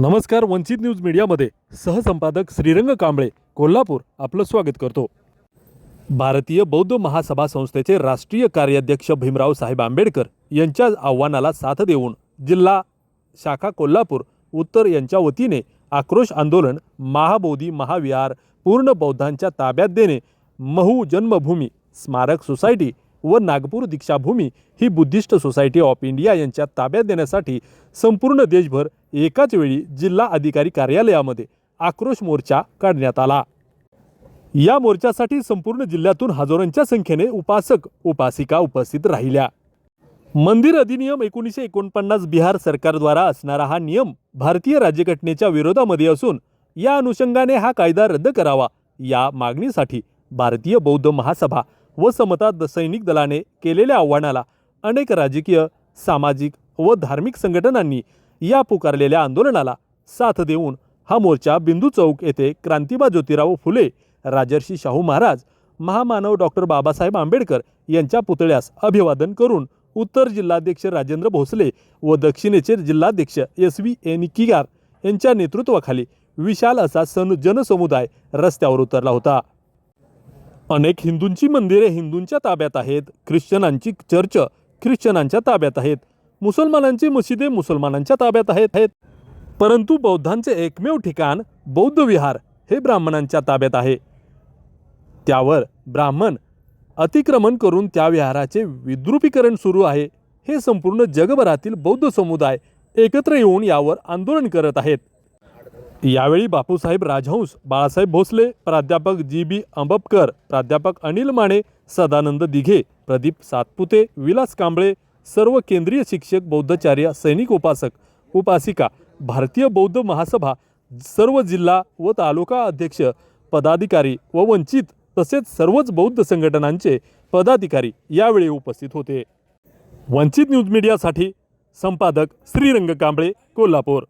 नमस्कार वंचित न्यूज मीडियामध्ये सहसंपादक श्रीरंग कांबळे कोल्हापूर. आपलं स्वागत करतो. भारतीय बौद्ध महासभा संस्थेचे राष्ट्रीय कार्याध्यक्ष भीमराव साहेब आंबेडकर यांच्या आव्हानाला साथ देऊन जिल्हा शाखा कोल्हापूर उत्तर यांच्या वतीने आक्रोश आंदोलन महाबोधी महाविहार पूर्ण बौद्धांच्या ताब्यात देणे महू जन्मभूमी स्मारक सोसायटी व नागपूर दीक्षाभूमी ही बुद्धिस्ट सोसायटी ऑफ इंडिया यांच्या ताब्यात देण्यासाठी संपूर्ण देशभर एकाच वेळी जिल्हा अधिकारी कार्यालयामध्ये आक्रोश मोर्चा काढण्यात आला. या मोर्चासाठी संपूर्ण जिल्ह्यातून हजारोंच्या संख्येने उपासक उपासिका उपस्थित राहिल्या. मंदिर अधिनियम एकोणीसशे एकोणपन्नास बिहार सरकारद्वारा असणारा हा नियम भारतीय राज्यघटनेच्या विरोधामध्ये असून या अनुषंगाने हा कायदा रद्द करावा या मागणीसाठी भारतीय बौद्ध महासभा व समता द- सैनिक दलाने केलेल्या आव्हानाला अनेक राजकीय सामाजिक व धार्मिक संघटनांनी या पुकारलेल्या आंदोलनाला साथ देऊन हा मोर्चा बिंदू चौक येथे क्रांतिबा ज्योतिराव फुले राजर्षी शाहू महाराज महामानव डॉक्टर बाबासाहेब आंबेडकर यांच्या पुतळ्यास अभिवादन करून उत्तर जिल्हाध्यक्ष राजेंद्र भोसले व दक्षिणेचे जिल्हाध्यक्ष एस व्ही एन किगार यांच्या नेतृत्वाखाली विशाल असा सन जनसमुदाय रस्त्यावर उतरला होता. अनेक हिंदूंची मंदिरे हिंदूंच्या ताब्यात आहेत ख्रिश्चनांची चर्च ख्रिश्चनांच्या ताब्यात आहेत मुसलमानांची मशिदे मुसलमानांच्या ताब्यात आहेत. आहेत परंतु बौद्धांचे एकमेव ठिकाण बौद्ध विहार हे ब्राह्मणांच्या ताब्यात आहे. त्यावर ब्राह्मण अतिक्रमण करून त्या विहाराचे विद्रुपीकरण सुरू आहे. हे संपूर्ण जगभरातील बौद्ध समुदाय एकत्र येऊन यावर आंदोलन करत आहेत. यावेळी बापूसाहेब राजहंस बाळासाहेब भोसले प्राध्यापक जी बी अंबपकर प्राध्यापक अनिल माने सदानंद दिघे प्रदीप सातपुते विलास कांबळे सर्व केंद्रीय शिक्षक बौद्धचार्य सैनिक उपासक उपासिका भारतीय बौद्ध महासभा सर्व जिल्हा व तालुका अध्यक्ष पदाधिकारी व वंचित तसेच सर्वच बौद्ध संघटनांचे पदाधिकारी यावेळी उपस्थित होते. वंचित न्यूज मीडियासाठी संपादक श्रीरंग कांबळे कोल्हापूर.